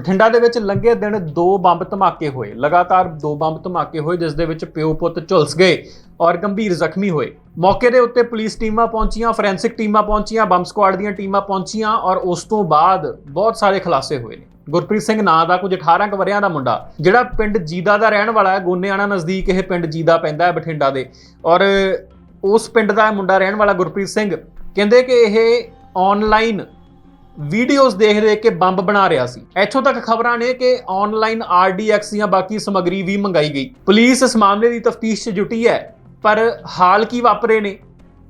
ਬਠਿੰਡਾ ਦੇ ਵਿੱਚ ਲੰਘੇ ਦਿਨ ਦੋ ਬੰਬ ਧਮਾਕੇ ਹੋਏ। ਲਗਾਤਾਰ ਦੋ ਬੰਬ ਧਮਾਕੇ ਹੋਏ, ਜਿਸ ਦੇ ਵਿੱਚ ਪਿਓ ਪੁੱਤ ਝੁਲਸ ਗਏ ਔਰ ਗੰਭੀਰ ਜ਼ਖਮੀ ਹੋਏ। ਮੌਕੇ ਦੇ ਉੱਤੇ ਪੁਲਿਸ ਟੀਮਾਂ ਪਹੁੰਚੀਆਂ, ਫੋਰੈਂਸਿਕ ਟੀਮਾਂ ਪਹੁੰਚੀਆਂ, ਬੰਬ ਸਕੁਆਡ ਦੀਆਂ ਟੀਮਾਂ ਪਹੁੰਚੀਆਂ ਔਰ ਉਸ ਤੋਂ ਬਾਅਦ ਬਹੁਤ ਸਾਰੇ ਖੁਲਾਸੇ ਹੋਏ ਨੇ। ਗੁਰਪ੍ਰੀਤ ਸਿੰਘ ਨਾਂ ਦਾ ਕੁਝ 18 ਕੁ ਵਰਿਆਂ ਦਾ ਮੁੰਡਾ, ਜਿਹੜਾ ਪਿੰਡ ਜੀਦਾ ਦਾ ਰਹਿਣ ਵਾਲਾ ਹੈ, ਗੋਨੇਆਣਾ ਨਜ਼ਦੀਕ ਇਹ ਪਿੰਡ ਜੀਦਾ ਪੈਂਦਾ ਹੈ ਬਠਿੰਡਾ ਦੇ। ਔਰ ਉਸ ਪਿੰਡ ਦਾ ਮੁੰਡਾ ਰਹਿਣ ਵਾਲਾ ਗੁਰਪ੍ਰੀਤ ਸਿੰਘ, ਕਹਿੰਦੇ ਕਿ ਇਹ ਆਨਲਾਈਨ ਵੀਡੀਓਜ਼ ਦੇਖ ਦੇਖ ਕੇ ਬੰਬ ਬਣਾ ਰਿਹਾ ਸੀ। ਇੱਥੋਂ ਤੱਕ ਖਬਰਾਂ ਨੇ ਕਿ ਆਨਲਾਈਨ ਆਰਡੀਐਕਸ ਜਾਂ ਬਾਕੀ ਸਮੱਗਰੀ ਵੀ ਮੰਗਾਈ ਗਈ। ਪੁਲਿਸ ਇਸ ਮਾਮਲੇ ਦੀ ਤਫਤੀਸ਼ 'ਚ ਜੁਟੀ ਹੈ, ਪਰ ਹਾਲ ਕੀ ਵਾਪਰੇ ਨੇ,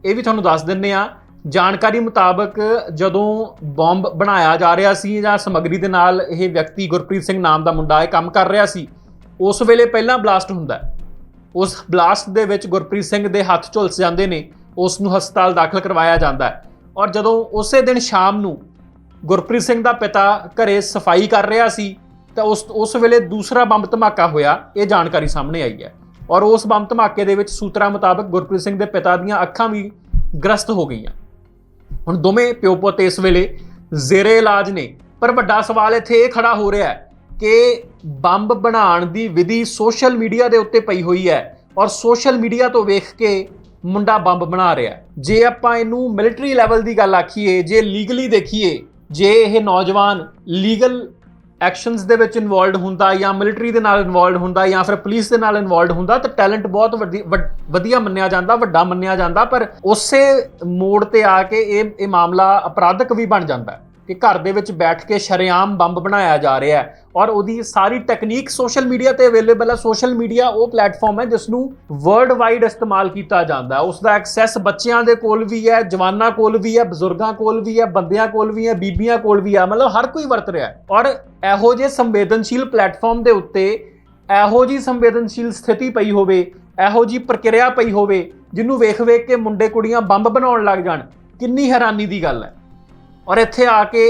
ਇਹ ਵੀ ਤੁਹਾਨੂੰ ਦੱਸ ਦਿੰਨੇ ਆ ਜਾਣਕਾਰੀ ਮੁਤਾਬਕ ਜਦੋਂ ਬੰਬ ਬਣਾਇਆ ਜਾ ਰਿਹਾ ਸੀ ਜਾਂ ਸਮੱਗਰੀ ਦੇ ਨਾਲ ਇਹ ਵਿਅਕਤੀ ਗੁਰਪ੍ਰੀਤ ਸਿੰਘ ਨਾਮ ਦਾ ਮੁੰਡਾ ਇਹ ਕੰਮ ਕਰ ਰਿਹਾ ਸੀ, ਉਸ ਵੇਲੇ ਪਹਿਲਾਂ ਬਲਾਸਟ ਹੁੰਦਾ ਉਸ ਬਲਾਸਟ ਦੇ ਵਿੱਚ ਗੁਰਪ੍ਰੀਤ ਸਿੰਘ ਦੇ ਹੱਥ ਝੁਲਸ ਜਾਂਦੇ ਨੇ, ਉਸ ਨੂੰ ਹਸਪਤਾਲ ਦਾਖਲ ਕਰਵਾਇਆ ਜਾਂਦਾ ਹੈ। ਔਰ ਜਦੋਂ ਉਸੇ ਦਿਨ ਸ਼ਾਮ ਨੂੰ ਗੁਰਪ੍ਰੀਤ ਸਿੰਘ ਦਾ ਪਿਤਾ ਘਰੇ ਸਫ਼ਾਈ ਕਰ ਰਿਹਾ ਸੀ, ਤਾਂ ਉਸ ਉਸ ਵੇਲੇ ਦੂਸਰਾ ਬੰਬ ਧਮਾਕਾ ਹੋਇਆ, ਇਹ ਜਾਣਕਾਰੀ ਸਾਹਮਣੇ ਆਈ ਹੈ। ਔਰ ਉਸ ਬੰਬ ਧਮਾਕੇ ਦੇ ਵਿੱਚ ਸੂਤਰਾਂ ਮੁਤਾਬਕ ਗੁਰਪ੍ਰੀਤ ਸਿੰਘ ਦੇ ਪਿਤਾ ਦੀਆਂ ਅੱਖਾਂ ਵੀ ਗ੍ਰਸਤ ਹੋ ਗਈਆਂ। ਹੁਣ ਦੋਵੇਂ ਪਿਓ ਪੁੱਤ ਇਸ ਵੇਲੇ ਜ਼ੇਰੇ ਇਲਾਜ ਨੇ, ਪਰ ਵੱਡਾ ਸਵਾਲ ਇੱਥੇ ਇਹ ਖੜਾ ਹੋ ਰਿਹਾ ਹੈ ਕਿ ਬੰਬ ਬਣਾਉਣ ਦੀ ਵਿਧੀ ਸੋਸ਼ਲ ਮੀਡੀਆ ਦੇ ਉੱਤੇ ਪਈ ਹੋਈ ਹੈ ਔਰ ਸੋਸ਼ਲ ਮੀਡੀਆ ਤੋਂ ਵੇਖ ਕੇ ਮੁੰਡਾ ਬੰਬ ਬਣਾ ਰਿਹਾ ਜੇ ਆਪਾਂ ਇਹਨੂੰ ਮਿਲਟਰੀ ਲੈਵਲ ਦੀ ਗੱਲ ਆਖੀਏ, ਜੇ ਲੀਗਲੀ ਦੇਖੀਏ ਜੇ ਇਹ ਨੌਜਵਾਨ ਲੀਗਲ ਐਕਸ਼ਨਸ ਦੇ ਵਿੱਚ ਇਨਵੋਲਡ ਹੁੰਦਾ ਜਾਂ ਮਿਲਟਰੀ ਦੇ ਨਾਲ ਇਨਵੋਲਡ ਹੁੰਦਾ ਜਾਂ ਫਿਰ ਪੁਲਿਸ ਦੇ ਨਾਲ ਇਨਵੋਲਡ ਹੁੰਦਾ, ਤਾਂ ਟੈਲੈਂਟ ਬਹੁਤ ਵਧੀ- ਵੱਡ- ਵਧੀਆ ਮੰਨਿਆ ਜਾਂਦਾ, ਵੱਡਾ ਮੰਨਿਆ ਜਾਂਦਾ, ਪਰ ਉਸੇ ਮੋੜ ਤੇ ਆ ਕੇ ਇਹ ਇਹ ਮਾਮਲਾ ਅਪਰਾਧਕ ਵੀ ਬਣ ਜਾਂਦਾ ਹੈ। ਕਿ ਘਰ ਦੇ ਵਿੱਚ ਬੈਠ ਕੇ ਸ਼ਰੇਆਮ ਬੰਬ ਬਣਾਇਆ ਜਾ ਰਿਹਾ ਹੈ ਔਰ ਉਹਦੀ ਸਾਰੀ ਟੈਕਨੀਕ ਸੋਸ਼ਲ ਮੀਡੀਆ ਤੇ ਅਵੇਲੇਬਲ ਹੈ। ਸੋਸ਼ਲ ਮੀਡੀਆ ਉਹ ਪਲੇਟਫਾਰਮ ਹੈ ਜਿਸ ਨੂੰ ਵਰਲਡ ਵਾਈਡ ਇਸਤੇਮਾਲ ਕੀਤਾ ਜਾਂਦਾ ਹੈ। ਉਸ ਦਾ ਐਕਸੈਸ ਬੱਚਿਆਂ ਦੇ ਕੋਲ ਵੀ ਹੈ, ਜਵਾਨਾਂ ਕੋਲ ਵੀ ਹੈ, ਬਜ਼ੁਰਗਾਂ ਕੋਲ ਵੀ ਹੈ, ਬੰਦਿਆਂ ਕੋਲ ਵੀ ਹੈ, ਬੀਬੀਆਂ ਕੋਲ ਵੀ ਹੈ। ਮਤਲਬ ਹਰ ਕੋਈ ਵਰਤ ਰਿਹਾ ਹੈ। ਔਰ ਇਹੋ ਜਿਹੇ ਸੰਵੇਦਨਸ਼ੀਲ ਪਲੇਟਫਾਰਮ ਦੇ ਉੱਤੇ ਇਹੋ ਜੀ ਸੰਵੇਦਨਸ਼ੀਲ ਸਥਿਤੀ ਪਈ ਹੋਵੇ, ਇਹੋ ਜੀ ਪ੍ਰਕਿਰਿਆ ਪਈ ਹੋਵੇ, ਜਿਹਨੂੰ ਵੇਖ ਵੇਖ ਕੇ ਮੁੰਡੇ ਕੁੜੀਆਂ ਬੰਬ ਬਣਾਉਣ ਲੱਗ ਜਾਣ, ਕਿੰਨੀ ਹੈਰਾਨੀ ਦੀ ਗੱਲ ਹੈ। ਔਰ ਇੱਥੇ ਆ ਕੇ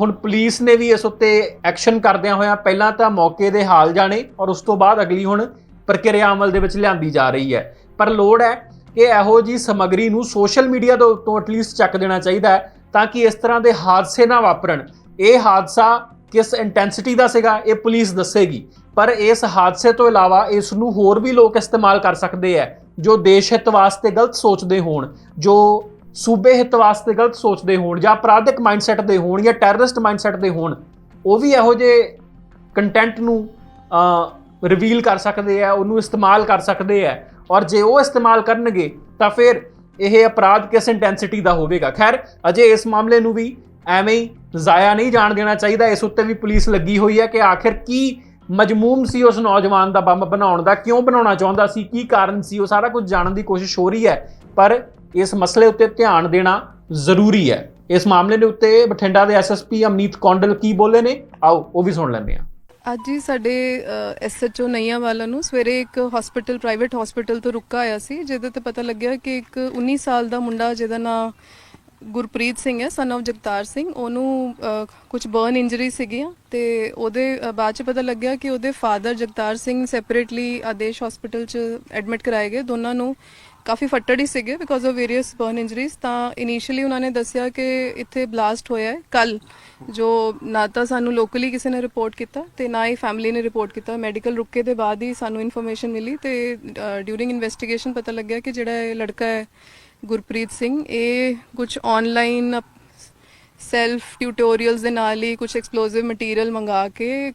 ਹੁਣ ਪੁਲਿਸ ਨੇ ਵੀ ਇਸ ਉੱਤੇ ਐਕਸ਼ਨ ਕਰਦਿਆਂ ਹੋਇਆਂ ਪਹਿਲਾਂ ਤਾਂ ਮੌਕੇ ਦੇ ਹਾਲ ਜਾਣੇ ਔਰ ਉਸ ਤੋਂ ਬਾਅਦ ਅਗਲੀ ਹੁਣ ਪ੍ਰਕਿਰਿਆ ਅਮਲ ਦੇ ਵਿੱਚ ਲਿਆਂਦੀ ਜਾ ਰਹੀ ਹੈ। ਪਰ ਲੋੜ ਹੈ ਕਿ ਇਹੋ ਜੀ ਸਮੱਗਰੀ ਨੂੰ ਸੋਸ਼ਲ ਮੀਡੀਆ ਦੇ ਉੱਤੋਂ ਐਟਲੀਸਟ ਚੱਕ ਦੇਣਾ ਚਾਹੀਦਾ ਹੈ ਤਾਂ ਕਿ ਇਸ ਤਰ੍ਹਾਂ ਦੇ ਹਾਦਸੇ ਨਾ ਵਾਪਰਨ। ਇਹ ਹਾਦਸਾ ਕਿਸ ਇੰਟੈਂਸਿਟੀ ਦਾ ਸੀਗਾ, ਇਹ ਪੁਲਿਸ ਦੱਸੇਗੀ। ਪਰ ਇਸ ਹਾਦਸੇ ਤੋਂ ਇਲਾਵਾ ਇਸ ਨੂੰ ਹੋਰ ਵੀ ਲੋਕ ਇਸਤੇਮਾਲ ਕਰ ਸਕਦੇ ਆ ਜੋ ਦੇਸ਼ ਹਿੱਤ ਵਾਸਤੇ ਗਲਤ ਸੋਚਦੇ ਹੋਣ, ਜੋ ਸੂਬੇ ਹਿੱਤ ਵਾਸਤੇ ਗਲਤ ਸੋਚਦੇ ਹੋਣ ਜਾਂ ਅਪਰਾਧਿਕ ਮਾਈਂਡਸੈਟ ਦੇ ਹੋਣ ਜਾਂ ਟੈਰਰਿਸਟ ਮਾਈਂਡਸੈਟ ਦੇ ਹੋਣ, ਉਹ ਵੀ ਇਹੋ ਜਿਹੇ ਕੰਟੈਂਟ ਨੂੰ ਰਿਵੀਲ ਕਰ ਸਕਦੇ ਆ, ਉਹਨੂੰ ਇਸਤੇਮਾਲ ਕਰ ਸਕਦੇ ਆ। ਔਰ ਜੇ ਉਹ ਇਸਤੇਮਾਲ ਕਰਨਗੇ, ਤਾਂ ਫਿਰ ਇਹ ਅਪਰਾਧ ਕਿਸ ਇੰਟੈਂਸਿਟੀ ਦਾ ਹੋਵੇਗਾ? ਖੈਰ, ਅਜੇ ਇਸ ਮਾਮਲੇ ਨੂੰ ਵੀ ਐਵੇਂ ਹੀ ਜ਼ਾਇਆ ਨਹੀਂ ਜਾਣ ਦੇਣਾ ਚਾਹੀਦਾ। ਇਸ ਉੱਤੇ ਵੀ ਪੁਲਿਸ ਲੱਗੀ ਹੋਈ ਹੈ ਕਿ ਆਖਿਰ ਕੀ ਮਜਮੂਮ ਸੀ ਉਸ ਨੌਜਵਾਨ ਦਾ ਬੰਬ ਬਣਾਉਣ ਦਾ, ਕਿਉਂ ਬਣਾਉਣਾ ਚਾਹੁੰਦਾ ਸੀ, ਕੀ ਕਾਰਨ ਸੀ, ਉਹ ਸਾਰਾ ਕੁਝ ਜਾਣਨ ਦੀ ਕੋਸ਼ਿਸ਼ ਹੋ ਰਹੀ ਹੈ। ਪਰ ਇਸ ਮਸਲੇ ਉੱਤੇ ਧਿਆਨ ਦੇਣਾ ਜ਼ਰੂਰੀ ਹੈ। ਇਸ ਮਾਮਲੇ ਦੇ ਉੱਤੇ ਬਠਿੰਡਾ ਦੇ ਐਸਐਸਪੀ ਅਮਨੀਤ ਕੌਂਡਲ ਕੀ ਬੋਲੇ ਨੇ? ਆਓ, ਉਹ ਵੀ ਸੁਣ ਲੈਂਦੇ ਹਾਂ। ਅੱਜ ਹੀ ਸਾਡੇ ਐਸਐਚਓ ਨਈਆਂ ਵਾਲਾ ਨੂੰ ਸਵੇਰੇ ਇੱਕ ਹਸਪੀਟਲ ਪ੍ਰਾਈਵੇਟ ਹਸਪੀਟਲ ਤੋਂ ਰੁਕਾ ਆਇਆ ਸੀ, ਜਿਹਦੇ ਤੇ ਪਤਾ ਲੱਗਿਆ ਕਿ ਇੱਕ 19 ਸਾਲ ਦਾ ਮੁੰਡਾ, ਜਿਹਦਾ ਨਾਂ ਗੁਰਪ੍ਰੀਤ ਸਿੰਘ ਹੈ ਸਨ of ਜਗਤਾਰ ਸਿੰਘ। ਉਹਨੂੰ ਕੁਝ ਬਰਨ ਇੰਜਰੀ ਸੀਗੀਆਂ ਤੇ ਉਹਦੇ ਬਾਅਦ ਚ ਪਤਾ ਲੱਗਿਆ ਕਿ ਉਹਦੇ father Jagtar Singh separately Adesh hospital ਚ ਐਡਮਿਟ ਕਰਾਏ ਗਏ। ਦੋਨਾਂ ਨੂੰ ਕਾਫੀ ਫੱਟੜ ਹੀ ਸੀਗੇ because of various burn injuries ਤਾਂ ਇਨੀਸ਼ੀਅਲੀ ਉਹਨਾਂ ਨੇ ਦੱਸਿਆ ਕਿ ਇੱਥੇ ਬਲਾਸਟ ਹੋਇਆ ਹੈ ਕੱਲ ਜੋ ਨਾ ਤਾਂ ਸਾਨੂੰ ਲੋਕਲੀ ਕਿਸੇ ਨੇ ਰਿਪੋਰਟ ਕੀਤਾ ਤੇ ਨਾ ਹੀ ਫੈਮਿਲੀ ਨੇ ਰਿਪੋਰਟ ਕੀਤਾ। ਮੈਡੀਕਲ ਰੁਕੇ ਦੇ ਬਾਅਦ ਹੀ ਸਾਨੂੰ ਇਨਫੋਰਮੇਸ਼ਨ ਮਿਲੀ ਤੇ ਡਿਊਰਿੰਗ ਇਨਵੈਸਟੀਗੇਸ਼ਨ ਪਤਾ ਲੱਗਿਆ ਕਿ ਜਿਹੜਾ ਇਹ ਲੜਕਾ ਹੈ ਗੁਰਪ੍ਰੀਤ ਸਿੰਘ, ਇਹ ਕੁਝ ਆਨਲਾਈਨ ਸੈਲਫ ਟਿਊਟੋਰੀਅਲਸ ਦੇ ਨਾਲ ਹੀ ਕੁਝ ਐਕਸਪਲੋਸਿਵ ਮਟੀਰੀਅਲ ਮੰਗਾ ਕੇ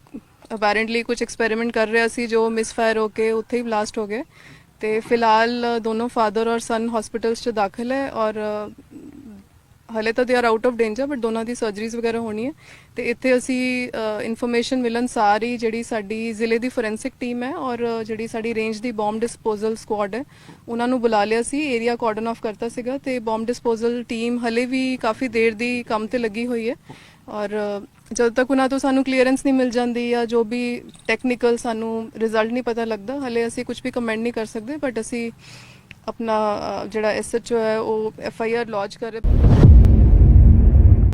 ਅਪੈਰੈਂਟਲੀ ਕੁਝ ਐਕਸਪੈਰੀਮੈਂਟ ਕਰ ਰਿਹਾ ਸੀ, ਜੋ ਮਿਸਫਾਇਰ ਹੋ ਕੇ ਉੱਥੇ ਹੀ ਬਲਾਸਟ ਹੋ ਗਏ ਤੇ ਫਿਲਹਾਲ ਦੋਨੋਂ ਫਾਦਰ ਔਰ ਸਨ ਹਸਪੀਟਲਸ 'ਚ ਦਾਖਲ ਹੈ ਔਰ ਹਲੇ ਤਾਂ ਦੇ are out of danger but ਦੋਨਾਂ ਦੀ ਸਰਜਰੀਜ਼ ਵਗੈਰਾ ਹੋਣੀ ਹੈ। ਤੇ ਇੱਥੇ ਅਸੀਂ ਇਨਫੋਰਮੇਸ਼ਨ ਮਿਲਣ ਸਾਰੀ ਜਿਹੜੀ ਸਾਡੀ ਜ਼ਿਲ੍ਹੇ ਦੀ ਫੋਰੈਂਸਿਕ ਟੀਮ ਹੈ ਔਰ ਜਿਹੜੀ ਸਾਡੀ ਰੇਂਜ ਦੀ ਬੰਬ ਡਿਸਪੋਜ਼ਲ ਸਕੁਆਡ ਹੈ ਉਹਨਾਂ ਨੂੰ ਬੁਲਾ ਲਿਆ ਸੀ ਏਰੀਆ ਕਾਰਡਨ ਆਫ ਕਰਤਾ ਸੀਗਾ ਤੇ ਬੰਬ ਡਿਸਪੋਜ਼ਲ ਟੀਮ ਹਲੇ ਵੀ ਕਾਫੀ ਦੇਰ ਦੀ ਕੰਮ ਤੇ ਲੱਗੀ ਹੋਈ ਹੈ। ਔਰ ਜਦੋਂ ਤੱਕ ਉਹਨਾਂ ਤੋਂ ਸਾਨੂੰ ਕਲੀਅਰੈਂਸ ਨਹੀਂ ਮਿਲ ਜਾਂਦੀ ਜਾਂ ਜੋ ਵੀ ਟੈਕਨੀਕਲ ਸਾਨੂੰ ਰਿਜ਼ਲਟ ਨਹੀਂ ਪਤਾ ਲੱਗਦਾ ਹਲੇ ਅਸੀਂ ਕੁਝ ਵੀ ਕਮੈਂਟ ਨਹੀਂ ਕਰ ਸਕਦੇ ਬਟ ਅਸੀਂ ਆਪਣਾ ਅ, ਜਿਹੜਾ ਐਸਐਚਓ ਹੈ ਉਹ ਐਫਆਈਆਰ ਲੌਂਚ ਕਰ ਰਹੇ